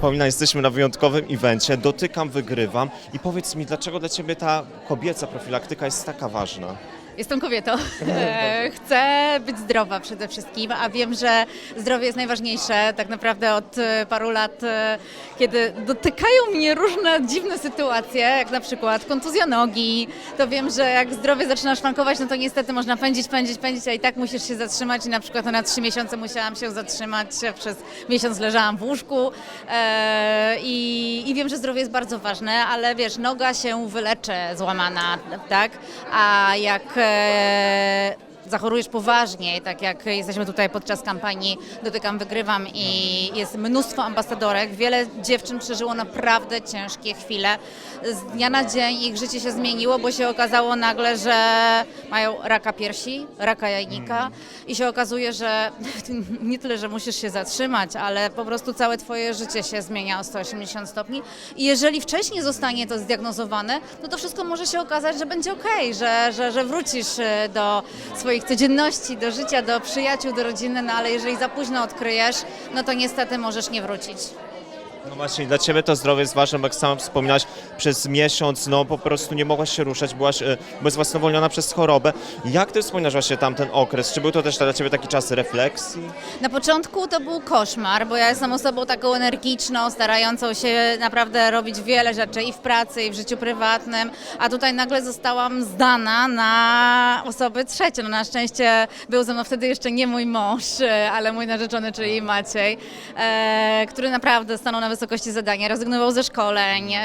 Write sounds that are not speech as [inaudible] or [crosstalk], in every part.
Paulina, jesteśmy na wyjątkowym evencie, dotykam, wygrywam i powiedz mi, dlaczego dla Ciebie ta kobieca profilaktyka jest taka ważna? Jestem kobietą. [laughs] E, Chcę być zdrowa przede wszystkim, a wiem, że zdrowie jest najważniejsze. Tak naprawdę od e, paru lat, e, kiedy dotykają mnie różne dziwne sytuacje, jak na przykład kontuzja nogi, to wiem, że jak zdrowie zaczyna szwankować, no to niestety można pędzić, pędzić, pędzić, a i tak musisz się zatrzymać i na przykład na trzy miesiące musiałam się zatrzymać, przez miesiąc leżałam w łóżku i wiem, że zdrowie jest bardzo ważne, ale wiesz, noga się wyleczy złamana, tak? A jak e, zachorujesz poważnie, tak jak jesteśmy tutaj podczas kampanii Dotykam, Wygrywam i jest mnóstwo ambasadorek, wiele dziewczyn przeżyło naprawdę ciężkie chwile. Z dnia na dzień ich życie się zmieniło, bo się okazało nagle, że mają raka piersi, raka jajnika i się okazuje, że [laughs] nie tyle, że musisz się zatrzymać, ale po prostu całe twoje życie się zmienia o 180 stopni. I jeżeli wcześniej zostanie to zdiagnozowane, no to wszystko może się okazać, że będzie okej, że, że, że wrócisz e, do swoich codzienności, do życia, do przyjaciół, do rodziny, no ale jeżeli za późno odkryjesz, no to niestety możesz nie wrócić. No właśnie, dla Ciebie to zdrowie jest ważne, bo jak sama wspominałaś, przez miesiąc no po prostu nie mogłaś się ruszać, byłaś e, bezwłasnowolniona przez chorobę. Jak Ty wspominasz właśnie tamten okres? Czy był to też dla Ciebie taki czas refleksji? Na początku to był koszmar, bo ja jestem osobą taką energiczną, starającą się naprawdę robić wiele rzeczy i w pracy, i w życiu prywatnym, a tutaj nagle zostałam zdana na osoby trzecie. No na szczęście był ze mną wtedy jeszcze nie mój mąż, e, ale mój narzeczony, czyli Maciej, e, który naprawdę stanął na wysokości zadania, rezygnował ze szkoleń, e,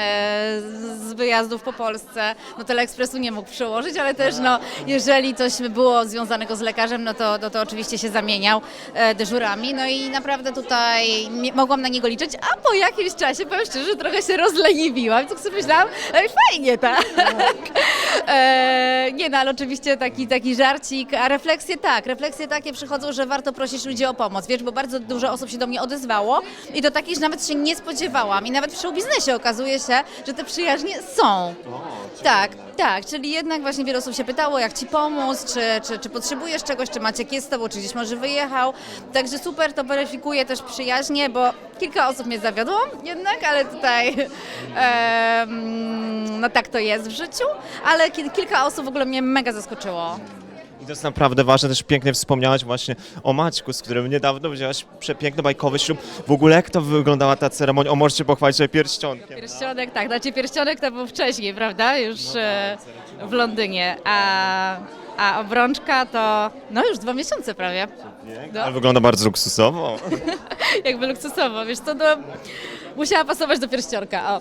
z wyjazdów po Polsce. No Teleekspresu nie mógł przełożyć, ale też no, jeżeli coś było związanego z lekarzem, no to, no to oczywiście się zamieniał e, dyżurami. No i naprawdę tutaj mogłam na niego liczyć, a po jakimś czasie, powiem szczerze, trochę się rozleniwiłam, tak sobie myślałam, ej fajnie tak. Nie no, ale oczywiście taki, taki żarcik, a refleksje tak, refleksje takie przychodzą, że warto prosić ludzi o pomoc, wiesz, bo bardzo dużo osób się do mnie odezwało i to takich, że nawet się nie spodziewałam i nawet w show biznesie okazuje się, że te przyjaźnie są. Tak, tak, czyli jednak właśnie wiele osób się pytało, jak ci pomóc, czy, czy, czy potrzebujesz czegoś, czy Maciek jest z tobą, czy gdzieś może wyjechał. Także super to weryfikuje też przyjaźnie, bo kilka osób mnie zawiodło jednak, ale tutaj em, no tak to jest w życiu, ale ki- kilka osób w ogóle mnie mega zaskoczyło. I to jest naprawdę ważne, też pięknie wspomniałaś właśnie o Maćku, z którym niedawno wzięłaś przepiękny bajkowy ślub. W ogóle jak to wyglądała ta ceremonia? O, możecie pochwalić sobie pierścionkiem. Pierścionek, tak, znaczy pierścionek to był wcześniej, prawda, już e, w Londynie, a, a obrączka to no już dwa miesiące prawie. No. Ale wygląda bardzo luksusowo. [laughs] jakby luksusowo, wiesz co, no, musiała pasować do pierścionka, o.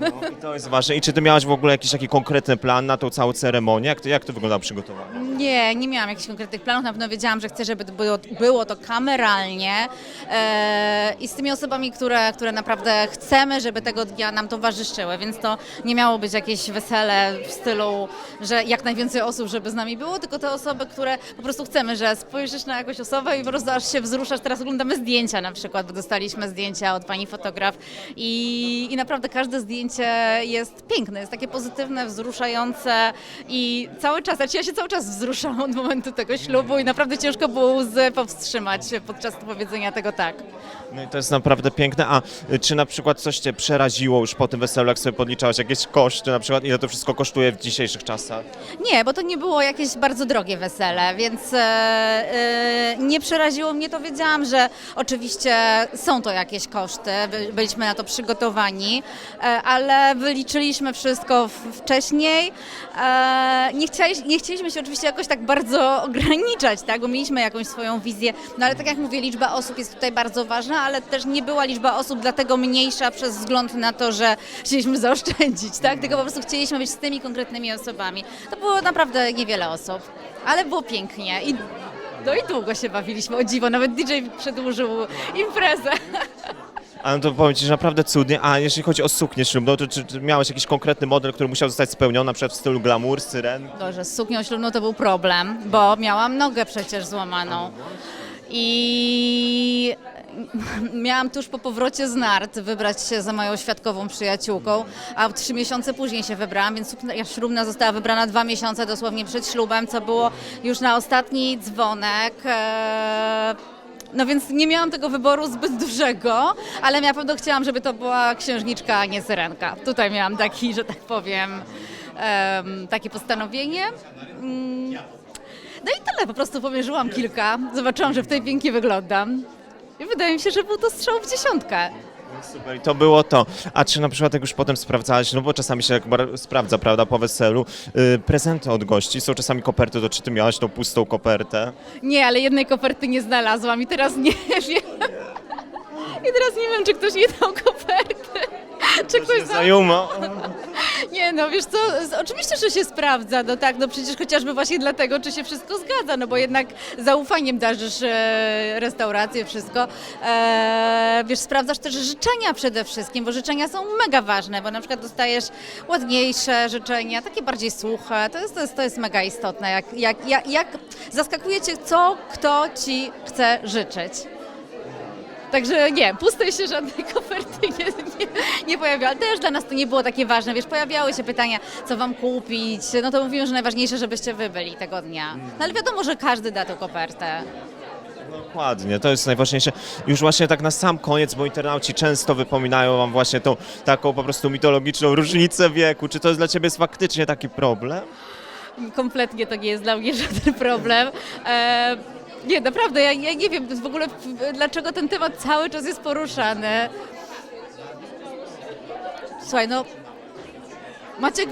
No, I to jest ważne. I czy ty miałaś w ogóle jakiś taki konkretny plan na tą całą ceremonię? Jak to, jak to wyglądało przygotowanie? Nie, nie miałam jakichś konkretnych planów, na pewno wiedziałam, że chcę, żeby to było, było to kameralnie e, i z tymi osobami, które, które naprawdę chcemy, żeby tego dnia nam towarzyszyły, więc to nie miało być jakieś wesele w stylu, że jak najwięcej osób, żeby z nami było, tylko te osoby, które po prostu chcemy, że spojrzysz na jakąś osobę i po prostu aż się wzruszasz. Teraz oglądamy zdjęcia na przykład, bo dostaliśmy zdjęcia od pani fotograf i, i naprawdę każde zdjęcie jest piękne, jest takie pozytywne, wzruszające i cały czas, znaczy ja się cały czas wzruszam od momentu tego ślubu i naprawdę ciężko było łzy powstrzymać podczas powiedzenia tego tak. No i to jest naprawdę piękne. A czy na przykład coś cię przeraziło już po tym weselu, jak sobie podliczałaś jakieś koszty, na przykład ile to wszystko kosztuje w dzisiejszych czasach? Nie, bo to nie było jakieś bardzo drogie wesele, więc e, e, nie przeraziło mnie to. Wiedziałam, że oczywiście są to jakieś koszty, by- byliśmy na to przygotowani, e, ale wyliczyliśmy wszystko wcześniej. E, nie, nie chcieliśmy się oczywiście jakoś tak bardzo [laughs] ograniczać, tak, bo mieliśmy jakąś swoją wizję, no ale tak jak mówię, liczba osób jest tutaj bardzo ważna, ale też nie była liczba osób dlatego mniejsza przez wzgląd na to, że chcieliśmy [laughs] zaoszczędzić, tak, tylko po prostu chcieliśmy być z tymi konkretnymi osobami. To było naprawdę niewiele osób, ale było pięknie i no i długo się bawiliśmy, o dziwo, nawet DJ przedłużył imprezę. [laughs] A no to powiem ci, że naprawdę cudnie. A jeśli chodzi o suknię ślubną, to czy, czy miałeś jakiś konkretny model, który musiał zostać spełniony, na przykład w stylu glamour, syren? Dobrze, z suknią ślubną to był problem, bo miałam nogę przecież złamaną. I [laughs] miałam tuż po powrocie z nart wybrać się za moją świadkową przyjaciółką, a trzy miesiące później się wybrałam, więc suknia ślubna została wybrana dwa miesiące dosłownie przed ślubem, co było już na ostatni dzwonek. E, No więc nie miałam tego wyboru zbyt dużego, ale na pewno chciałam, żeby to była księżniczka, a nie syrenka. Tutaj miałam taki, że tak powiem, em, takie postanowienie. Mm, No i tyle, po prostu pomierzyłam kilka, zobaczyłam, że w tej pięknie wyglądam. I wydaje mi się, że był to strzał w dziesiątkę. Super, i to było to. A czy na przykład jak już potem sprawdzałaś, no bo czasami się jak bar- sprawdza, prawda, po weselu, y, prezenty od gości, są czasami koperty, to czy ty miałaś tą pustą kopertę? Nie, ale jednej koperty nie znalazłam i teraz nie [laughs] wiem. I teraz nie wiem, czy ktoś nie dał koperty. Czy ktoś za... Zajuma. Nie, no wiesz co, oczywiście, że się sprawdza, no tak, no przecież chociażby właśnie dlatego, czy się wszystko zgadza, no bo jednak zaufaniem darzysz e, restaurację, wszystko. E, wiesz, sprawdzasz też życzenia przede wszystkim, bo życzenia są mega ważne, bo na przykład dostajesz ładniejsze życzenia, takie bardziej suche, to jest, to jest, to jest mega istotne, jak, jak, jak, jak zaskakuje cię, co kto ci chce życzyć. Także nie, pustej się żadnej koperty nie, [laughs] nie, nie pojawiała. Też dla nas to nie było takie ważne, wiesz, pojawiały się pytania, co wam kupić, no to mówimy, że najważniejsze, żebyście wy byli tego dnia. No ale wiadomo, że każdy da tą kopertę. Dokładnie, to jest najważniejsze. Już właśnie tak na sam koniec, bo internauci często wypominają wam właśnie tą taką po prostu mitologiczną różnicę wieku. Czy to jest dla ciebie jest faktycznie taki problem? Kompletnie to nie jest dla mnie żaden problem. E, nie, naprawdę, ja, ja nie wiem w ogóle dlaczego ten temat cały czas jest poruszany. Słuchaj, no Maciek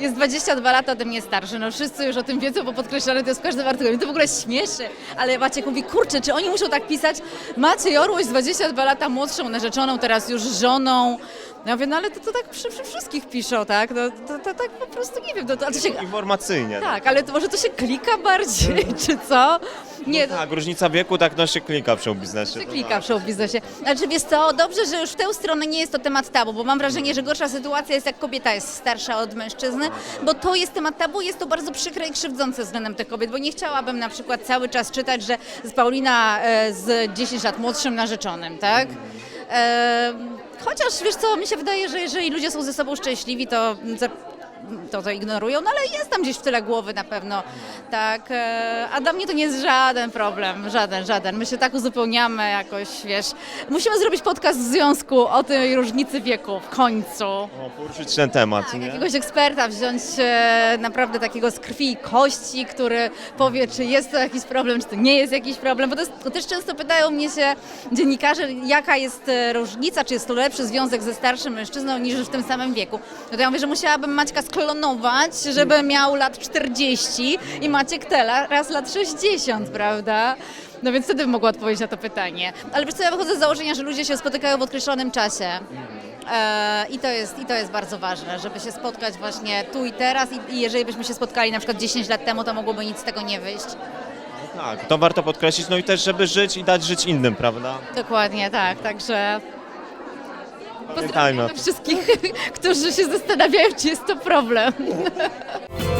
jest 22 lata ode mnie starszy, no wszyscy już o tym wiedzą, bo podkreślane to jest w każdym artykule. Mnie to w ogóle śmieszy, ale Maciek mówi, kurczę, czy oni muszą tak pisać? Maciej Orłoś 22 lata młodszą narzeczoną, teraz już żoną. Ja mówię, no ale to, to tak przy, przy wszystkich piszą, tak? No, to, to tak po prostu nie wiem, to, to, to się... Informacyjnie. Tak, ale to może to się klika bardziej, [laughs] czy co? Nie, Tak, różnica wieku tak no się klika w show biznesie. się klika w show biznesie. Znaczy wiesz co, dobrze, że już w tę stronę nie jest to temat tabu, bo mam wrażenie, że gorsza sytuacja jest jak kobieta jest starsza od mężczyzny, bo to jest temat tabu, jest to bardzo przykre i krzywdzące względem tych kobiet, bo nie chciałabym na przykład cały czas czytać, że z Paulina e, z 10 lat młodszym narzeczonym, tak? E, chociaż wiesz co, mi się wydaje, że jeżeli ludzie są ze sobą szczęśliwi, to za- to, to ignorują, no ale jest tam gdzieś w tyle głowy na pewno, tak, e, a dla mnie to nie jest żaden problem, żaden, żaden, my się tak uzupełniamy jakoś, wiesz, musimy zrobić podcast w związku o tej różnicy wieku w końcu. O, poruszyć ten temat, Tak, nie? jakiegoś eksperta wziąć e, naprawdę takiego z krwi i kości, który powie, czy jest to jakiś problem, czy to nie jest jakiś problem, bo to, jest, to też często pytają mnie się dziennikarze, jaka jest e, różnica, czy jest to lepszy związek ze starszym mężczyzną niż w tym samym wieku. No to ja mówię, że musiałabym Maćka sklonować, żeby miał lat 40 i Maciek teraz lat 60, prawda? No więc wtedy bym mogła odpowiedzieć na to pytanie. Ale wiesz co, ja wychodzę z założenia, że ludzie się spotykają w określonym czasie. E, I to, jest, I to jest bardzo ważne, żeby się spotkać właśnie tu i teraz i, i jeżeli byśmy się spotkali na przykład 10 lat temu, to mogłoby nic z tego nie wyjść. Tak, to warto podkreślić, no i też, żeby żyć i dać żyć innym, prawda? Dokładnie, tak, także Tym. wszystkich, [laughs] którzy się zastanawiają, czy jest to problem. [laughs]